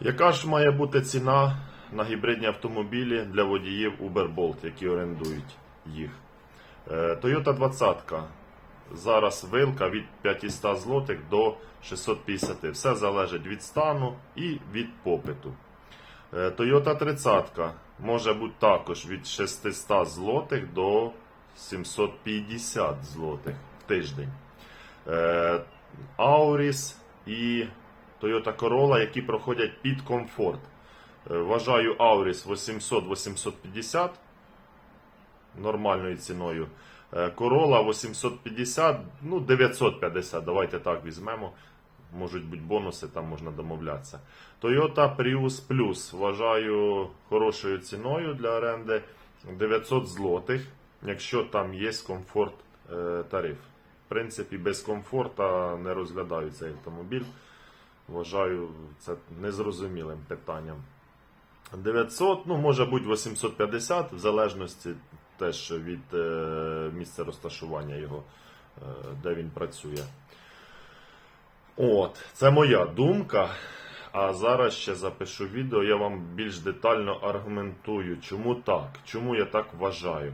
Яка ж має бути ціна на гібридні автомобілі для водіїв Uber Bolt, які орендують їх? Е, Toyota 20 зараз вилка від 500 злотих до 650. Все залежить від стану і від попиту. Е, Toyota 30 може бути також від 600 злотих до 750 злотих в тиждень. Е, Auris і Toyota Corolla, які проходять під комфорт. Е, Вважаю Auris 800-850 нормальною ціною. Е, Corolla 850, ну 950, давайте так візьмемо. Можуть бути бонуси, там можна домовлятися. Toyota Prius Plus вважаю хорошою ціною для оренди 900 злотих, якщо там є комфорт е, тариф. В принципі, без комфорта не розглядаю цей автомобіль. Вважаю це незрозумілим питанням. 900, ну може бути 850, в залежності теж від е, місця розташування його, е, де він працює. От, це моя думка. А зараз ще запишу відео, я вам більш детально аргументую, чому так, чому я так вважаю.